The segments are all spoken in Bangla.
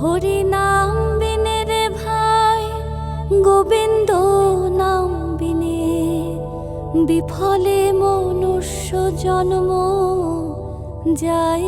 হরি নাম বিনে রে ভাই গোবিন্দ নাম বিনে। বিফলে মনুষ্য জন্ম যাই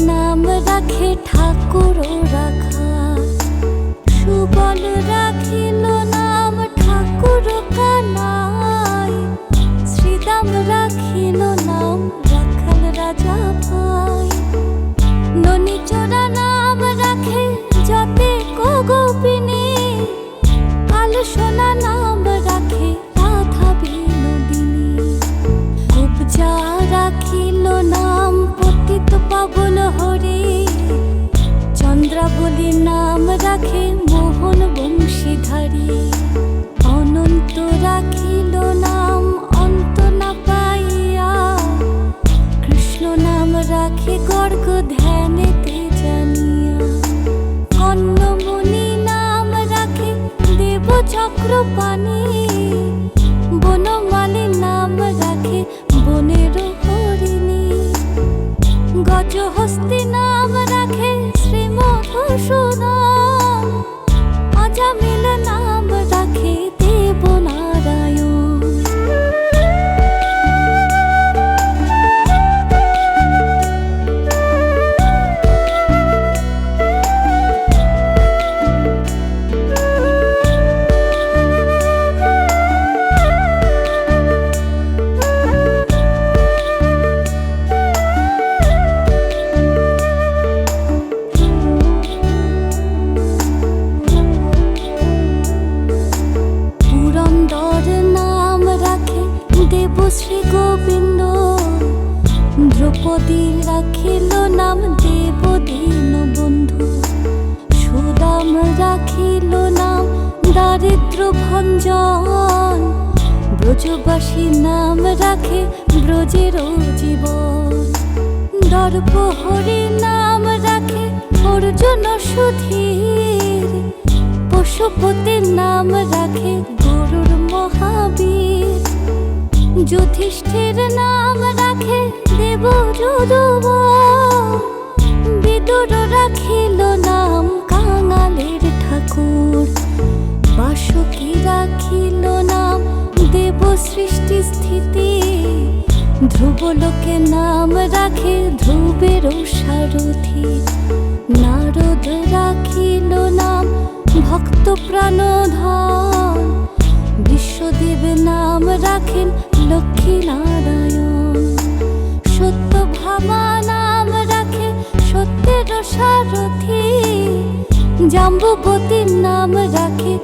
ব্রজপালক নাম 说的 ব্রজবাসী নাম রাখে ব্রজের জীবন। দর্পহরি নাম রাখে অর্জুন সুধীর। পশুপতির নাম রাখে গরুর মহাবীর। যুধিষ্ঠির নাম রাখে দেব যদুব বিদুর রাখিল নাম কাঙালের ঠাকুর। বাসুকি রাখিল নাম ধ্রুবলোকে নাম রাখে ধ্রুবের সারথি নারদ রাখিল নাম, ভক্ত প্রাণধন বিশ্বদেব নাম রাখেন লক্ষ্মী নারায়ণ। সত্য ভামা নাম রাখে সত্যের সারথি জাম্বুবতীর নাম রাখে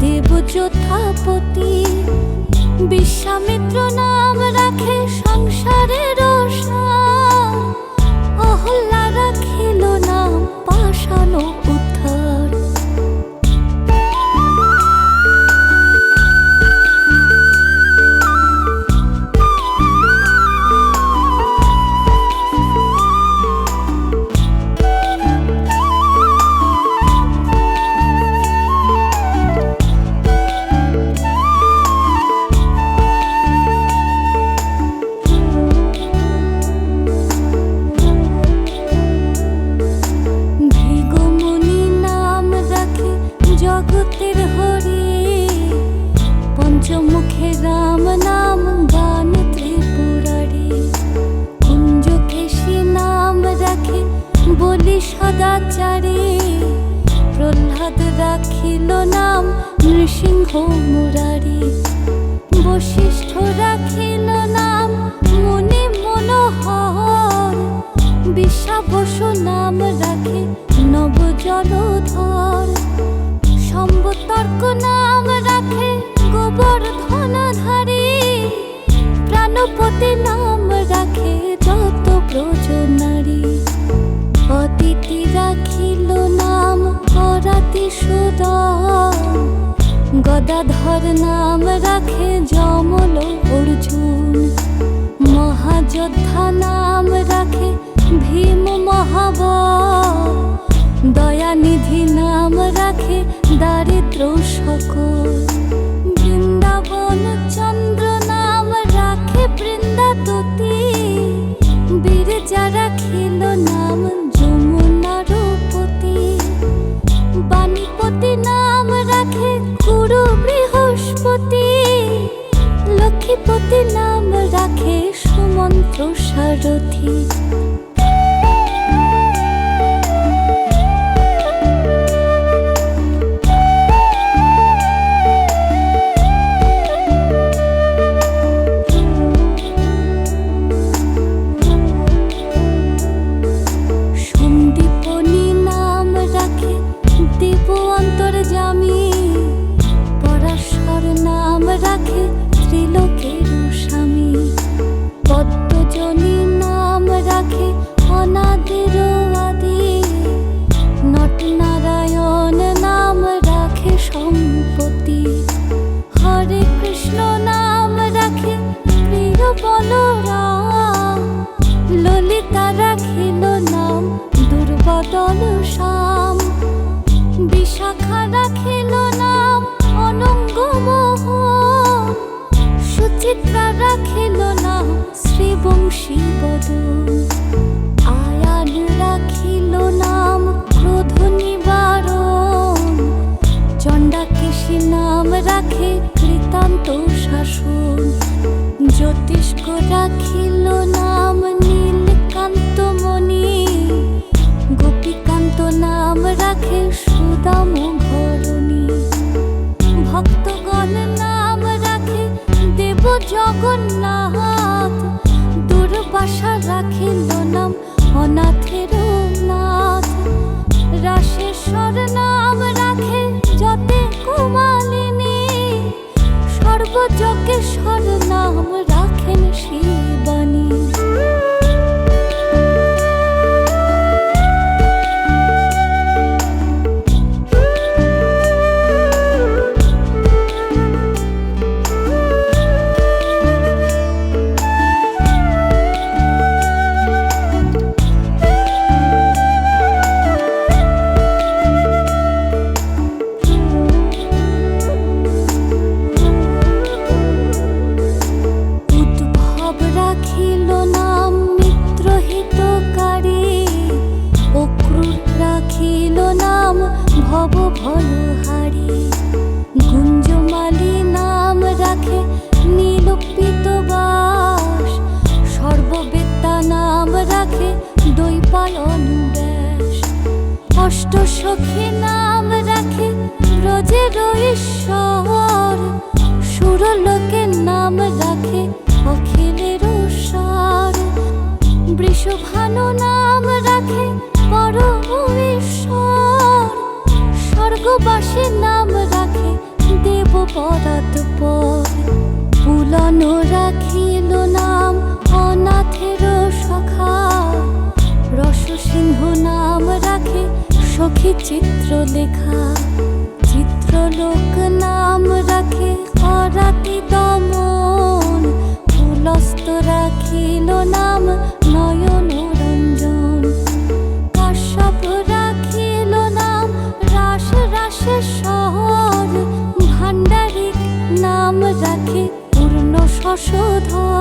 দেব যথাপতি বিশ্বামিত্র নাম বলি সদাচারে, প্রহ্লাদ রাখিল নাম নৃসিংহ মুরারি। বশিষ্ঠ রাখিল নাম মনে মনোহর। বিশ্বাবসু নাম রাখে নব জলধর। সম্বতর্ক নাম রাখে গোবর ধনাধারী প্রাণপতি নাম রাখে জল অদিতি রাখিল নাম অরাতি সুদম। গদাধর নাম রাখে যমল অর্জুন। মহাযোদ্ধা নাম রাখে ভীম মহাবল। দয়ানিধি নাম রাখে দারিদ্র সকল। বৃন্দাবন রাখিল নাম অনাথের স্বর্গবাসীর নাম রাখে, দেব পরাত পর। পুলন রাখিল নাম, অনাথের সখা রস সিংহ নাম রাখে, সখী চিত্র লেখা চিত্রলোক নাম রাখে অরাতি দমন। ফুলস্ত পূর্ণ শশধর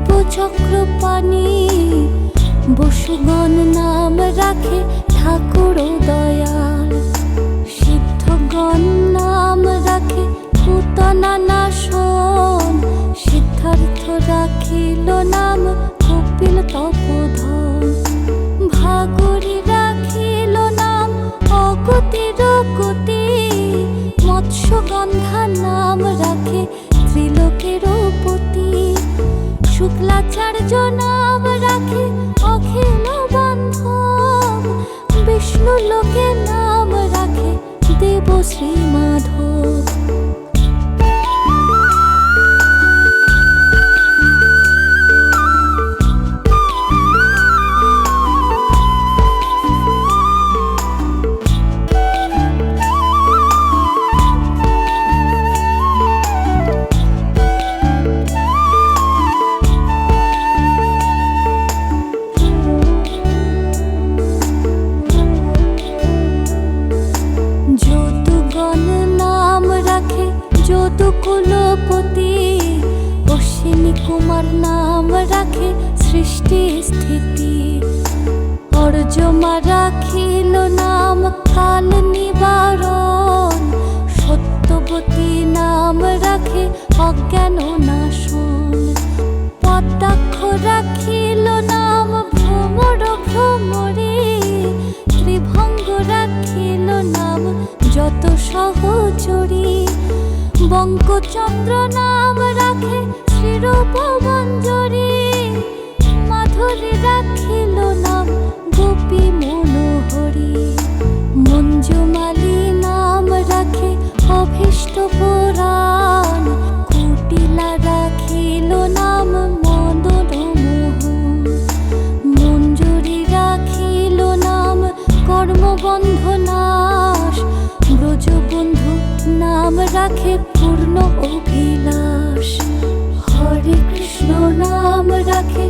দেব চক্রপাণি বসুগণ নাম রাখে ঠাকুর দয়াল। সিদ্ধগণ নাম রাখে পুতনা নাশন কুলপতি অশ্বিনী কুমার নাম রাখে সৃষ্টি স্থিতি। অর্জমা রাখিল নাম কাল নিবারণ। সত্যবতী নাম রাখে অজ্ঞান নাশন। পদ্মাক্ষ রাখিল নাম, ভ্রমর ভ্রমরে বঙ্কচন্দ্র নাম রাখে শিরূপ মঞ্জরি মাধুরী রাখিল নাম গোপী মনোহরি। মঞ্জুমালী নাম রাখে অভীষ্ট পুরাণ। কুটিলা রাখিল নাম মদন মঞ্জুরি রাখিল নাম কর্মবন্ধ নাশ ব্রজবন্ধু নাম রাখে অভিলাষ হরে কৃষ্ণ নাম রাখে